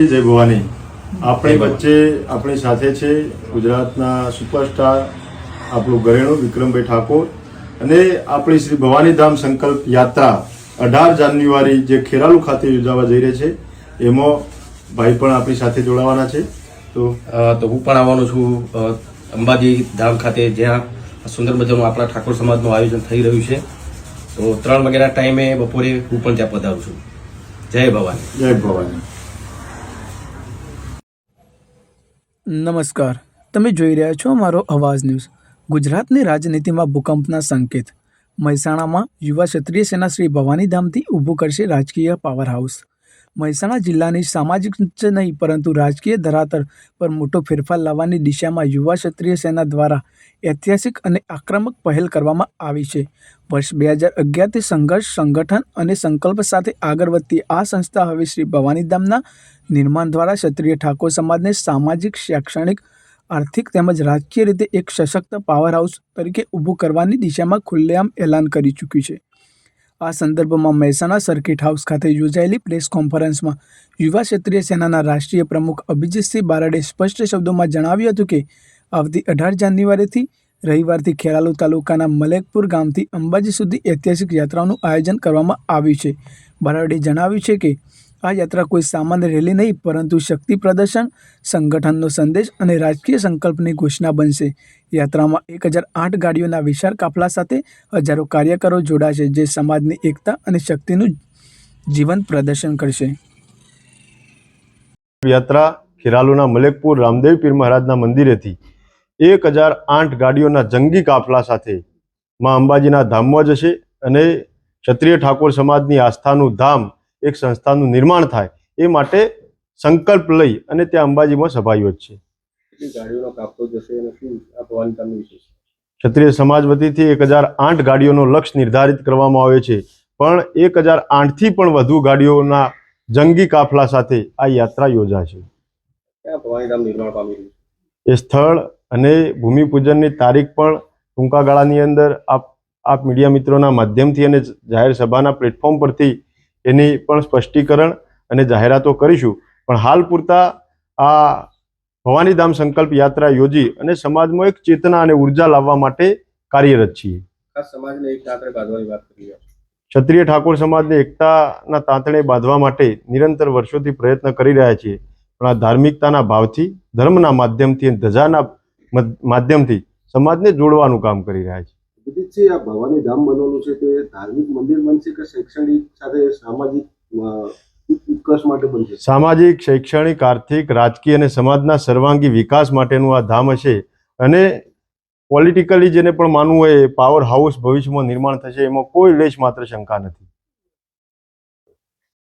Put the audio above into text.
જય ભવાની. આપણી વચ્ચે આપણી સાથે છે ગુજરાતના સુપરસ્ટાર આપણું ઘરેણું વિક્રમભાઈ ઠાકોર અને આપણી શ્રી ભવાનીધામ સંકલ્પ યાત્રા અઢાર જાન્યુઆરી જે ખેરાલુ ખાતે યોજાવા જઈ રહી છે એમાં ભાઈ પણ આપણી સાથે જોડાવાના છે. તો તો હું પણ આવવાનો છું અંબાજી ધામ ખાતે જ્યાં સુંદર મજાનું આપણા ઠાકોર સમાજનું આયોજન થઈ રહ્યું છે. તો ત્રણ વાગ્યાના ટાઈમે બપોરે હું પણ ત્યાં પધારું છું. જય ભવાની. જય ભવાની. નમસ્કાર. તમે જોઈ રહ્યા છો મારો અવાજ ન્યૂઝ. ગુજરાતની રાજનીતિમાં ભૂકંપના સંકેત. મહેસાણામાં યુવા ક્ષત્રિય સેના શ્રી ભવાનીધામથી ઊભું કરશે રાજકીય પાવર હાઉસ મહેસાણા જિલ્લાની સામાજિક જ નહીં, પરંતુ રાજકીય ધરાતર પર મોટો ફેરફાર લાવવાની દિશામાં યુવા ક્ષત્રિય સેના દ્વારા ઐતિહાસિક અને આક્રમક પહેલ કરવામાં આવી છે. વર્ષ બે હજાર અગિયારથી સંઘર્ષ, સંગઠન અને સંકલ્પ સાથે આગળ વધતી આ સંસ્થા હવે શ્રી ભવાનીધામના નિર્માણ દ્વારા ક્ષત્રિય ઠાકોર સમાજને સામાજિક, શૈક્ષણિક, આર્થિક તેમજ રાજકીય રીતે એક સશક્ત પાવર હાઉસ તરીકે ઊભું કરવાની દિશામાં ખુલ્લેઆમ એલાન કરી ચૂક્યું છે. આ સંદર્ભમાં મહેસાણા સર્કિટ હાઉસ ખાતે યોજાયેલી પ્રેસ કોન્ફરન્સમાં યુવા ક્ષત્રિય સેનાના રાષ્ટ્રીય પ્રમુખ અભિજીતસિંહ બારડે સ્પષ્ટ શબ્દોમાં જણાવ્યું હતું કે આવતી અઢાર જાન્યુઆરીથી રવિવારથી ખેરાલુ તાલુકાના મલેકપુર ગામથી અંબાજી સુધી ઐતિહાસિક યાત્રાનું આયોજન કરવામાં આવ્યું છે. બારડે જણાવ્યું છે કે આ યાત્રા કોઈ સામાન્ય રેલી નહીં, પરંતુ શક્તિ પ્રદર્શન, સંગઠનનો સંદેશ અને રાજકીય સંકલ્પની ઘોષણા બનશે. યાત્રામાં એક હજાર આઠ ગાડીઓના વિશાળ કાફલા સાથે હજારો કાર્યકરો જોડાશે જે સમાજની એકતા અને શક્તિનું જીવંત પ્રદર્શન કરશે. યાત્રા ખેરાલુના મલેકપુર રામદેવ પીર મહારાજના મંદિરેથી એક હજાર આઠ ગાડીઓના જંગી કાફલા સાથે માં અંબાજીના ધામમાં જશે અને ક્ષત્રિય ઠાકોર સમાજની આસ્થાનું ધામ એક સંસ્થાનું નિર્માણ થાય એ માટે સંકલ્પ લઈ અને ત્યાં અંબાજીમાં સભા યોજશે ક્ષત્રિય સમાજ વતીથી એક હજાર આઠ ગાડીઓનો લક્ષ્ય નિર્ધારિત કરવામાં આવ્યો છે. પણ એક હજાર આઠથી પણ વધુ ગાડીઓના જંગી કાફલા સાથે આ યાત્રા યોજાશે. એ સ્થળ અને ભૂમિપૂજનની તારીખ પણ ટૂંકા ગાળાની અંદર આપ આપ મીડિયા મિત્રોના માધ્યમથી અને જાહેર સભાના પ્લેટફોર્મ પરથી એની પણ સ્પષ્ટીકરણ અને જાહેરાતો કરીશું. પણ હાલ પૂરતા આ ભવાનીધામ સંકલ્પ યાત્રા યોજી અને સમાજમાં એક ચેતના અને ઊર્જા લાવવા માટે કાર્યરત છીએ. ક્ષત્રિય ઠાકોર સમાજને એકતાના તાંતણે બાંધવા માટે નિરંતર વર્ષોથી પ્રયત્ન કરી રહ્યા છીએ. પણ આ ધાર્મિકતાના ભાવથી ધર્મના માધ્યમથી ધજાના માધ્યમથી સમાજને જોડવાનું કામ કરી રહ્યા છે વિદિતજી આ ભવાની ધામ બનવાનું છે તે ધાર્મિક મંદિર બનશે કે શૈક્ષણિક સાથે સામાજિક ઉત્કર્ષ માટે બનશે? સામાજિક, શૈક્ષણિક, આર્થિક, રાજકીય અને સમાજના સર્વાંગી વિકાસ માટેનું આ ધામ હશે અને પોલિટિકલી જેને પણ માનવું હોય પાવર હાઉસ ભવિષ્યમાં નિર્માણ થશે, એમાં કોઈ લેશ માત્ર શંકા નથી.